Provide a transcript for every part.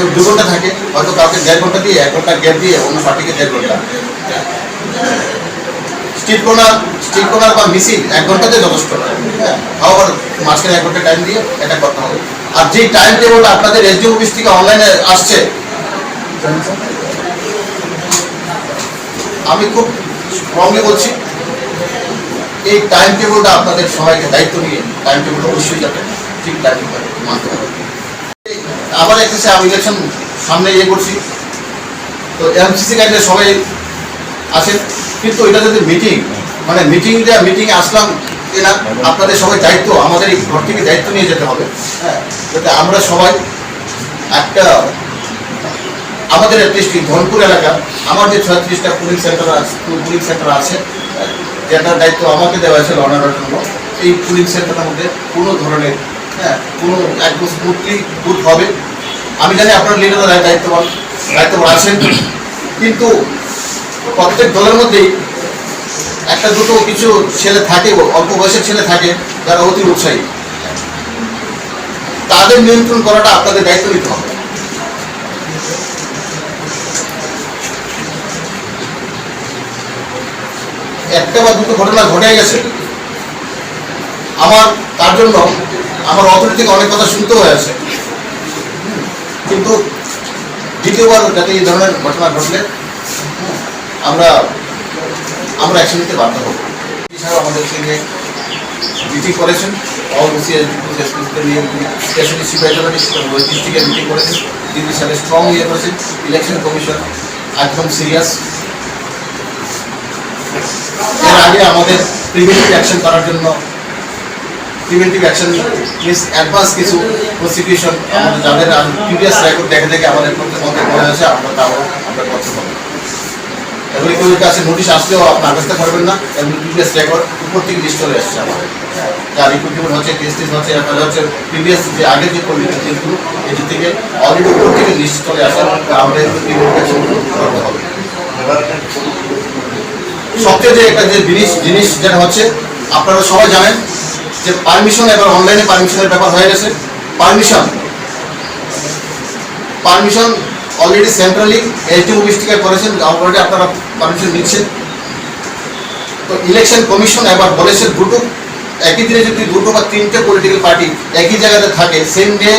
কেউ দু ঘণ্টা থাকে, হয়তো কাউকে দেড় ঘণ্টা দিয়ে, এক ঘণ্টা গ্যাপ দিয়ে অন্য পার্টিকে দেড় ঘণ্টা। স্ট্রিট কর্নার স্ট্রিট কর্নার বা মিছিল এক ঘন্টাতে যথেষ্ট। হ্যাঁ আবার মাঝখানে এক ঘণ্টা টাইম দিয়ে এটা করতে হবে। আর যেই টাইম টেবিলটা আপনাদের এসডি অফিস থেকে অনলাইনে আসছে, আমি খুব স্ট্রংলি বলছি, এই টাইম টেবিলটা আপনাদের সবাইকে দায়িত্ব নিয়ে টাইম টেবিলটা অবশ্যই যাতে ঠিক টাইম মানতে হবে আবার একটা আমি ইলেকশন সামনে ইয়ে করছি। তো এমসিসি গাইডে সবাই আছেন কিন্তু এটা যদি মিটিং মানে মিটিং দেওয়া মিটিংয়ে আসলাম এনা আপনাদের সবাই দায়িত্ব, আমাদের এই ঘর থেকে দায়িত্ব নিয়ে যেতে হবে। হ্যাঁ যাতে আমরা সবাই একটা, আমাদের অ্যাটলিস্ট ধনপুর এলাকা, আমার যে ছয়ত্রিশটা পুলিং সেন্টার আছে পুলিং সেন্টার আছে, যেটার দায়িত্ব আমাকে দেওয়া হয়েছে লনার জন্য, এই পুলিং সেন্টারের মধ্যে কোনো ধরনের হ্যাঁ কোনো একদম স্মুথলি গুড হবে। আমি জানি আপনার লিডাররা দায়িত্ববান দায়িত্ববান আছেন, কিন্তু প্রত্যেক দলের মধ্যেই একটা দুটো কিছু ছেলে থাকে, অল্প বয়সের ছেলে থাকে, যারা অতি উৎসাহী। তাদের নিয়ন্ত্রণ করাটা আপনাদের দায়িত্ব নিতে হবে। একটা বা দুটো ঘটনা ঘটে গেছে। আমার, তার জন্য আমার থেকে অনেক কথা শুনতে হয়েছে কিন্তু দ্বিতীয়বার যাতে এই ধরনের ঘটনা ঘটলে, আমরা আমরা অ্যাকশন নিতে বাধ্য হব। এছাড়াও আমাদের সঙ্গে করেছেন। করেছেন। দিল্লির সাথে স্ট্রং ইয়ে করেছেন ইলেকশন কমিশন সিরিয়াস এর আগে আমাদের প্রিভেন্টিভ অ্যাকশন করার জন্য প্রিভেন্টিভ অ্যাকশন মিনস অ্যাডভান্স কিছু প্রসিকিউশন আমাদের যাদের প্রিভিয়াস রেকর্ড দেখে দেখে আমাদের করতে মধ্যে মনে হয়েছে, আমরা তাও, আমরা করতে পারব। এগুলি কেউ কাছে নোটিশ আসলেও আপনি ব্যস্ত করবেন না এগুলি প্রিভিয়াস রেকর্ড উপর থেকে লিস্ট চলে এসছে আমাদের। যা রিক্রুটমেন্ট হচ্ছে টেস্টিস হচ্ছে আপনার হচ্ছে প্রিভিয়াস যে আগের যে কমিটিগুলো এটি থেকে অলরেডি উপর থেকে লিস্ট চলে আসে, আমাদের করতে হবে। সবচেয়ে যে একটা যে জিনিস জিনিস যেটা হচ্ছে, আপনারা সবাই জানেন যে পারমিশন এবার অনলাইনে পারমিশনের ব্যাপার হয়ে গেছে। Permission permission already centrally SD office থেকে করেছেন অলরেডি আপনারা পারমিশন নিচ্ছেন। তো ইলেকশন কমিশন এবার বলেছে দুটো, একই দিনে যদি দুটো বা তিনটে পলিটিক্যাল পার্টি একই জায়গাতে থাকে সেম ডে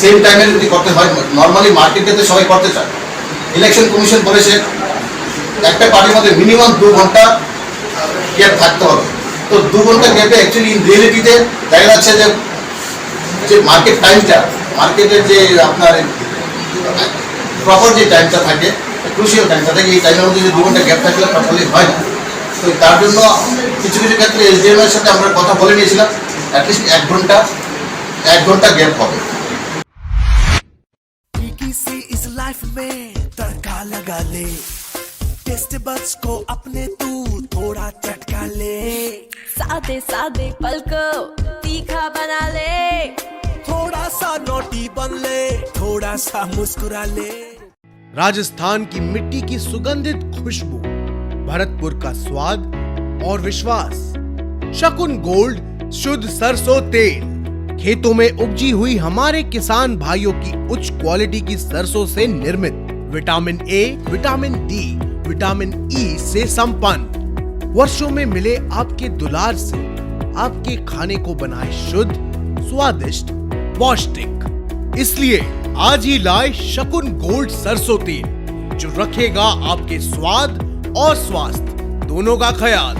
সেম টাইমে যদি করতে হয় নর্মালি মার্কেট ডেতে সবাই করতে চায়। ইলেকশন কমিশন বলেছে, একটা পার্টির মধ্যে মিনিমাম দু ঘণ্টা গ্যাপ থাকতে হবে। তো দু ঘন্টা গ্যাপে অ্যাকচুয়ালি ইন রিয়েলিটিতে দেখা যাচ্ছে যে যে মার্কেট টাইমটা মার্কেটের যে আপনার প্রপার যে টাইমটা থাকে ক্রুশিয়াল টাইমটা থাকে এই টাইমের মধ্যে যে দু ঘন্টা গ্যাপ থাকলে প্রপারলি হয় না তো তার জন্য কিছু কিছু ক্ষেত্রে এসডিএম এর সাথে আমরা কথা বলে নিয়েছিলাম অ্যাটলিস্ট এক ঘন্টা এক ঘন্টা গ্যাপ হবে फीकी सी इस लाइफ में तड़का लगा ले टेस्ट बड्स को अपने तू थोड़ा चटका ले। सादे सादे पल को तीखा बना ले। थोड़ा सा नोटी बन ले थोड़ा सा मुस्कुरा ले। राजस्थान की मिट्टी की सुगंधित खुशबू भरतपुर का स्वाद और विश्वास। शकुन गोल्ड शुद्ध सरसों तेल। खेतों में उपजी हुई हमारे किसान भाइयों की उच्च क्वालिटी की सरसों से निर्मित। Vitamin A vitamin D vitamin E से संपन्न। वर्षों में मिले आपके दुलार से आपके खाने को बनाए शुद्ध, स्वादिष्ट, पौष्टिक। इसलिए आज ही लाए शकुन गोल्ड सरसों तेल, जो रखेगा आपके स्वाद और स्वास्थ्य। दोनों का ख्याल,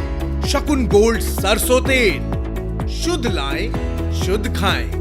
शकुन गोल्ड सरसों तेल। शुद्ध लाएँ, शुद्ध खाएँ।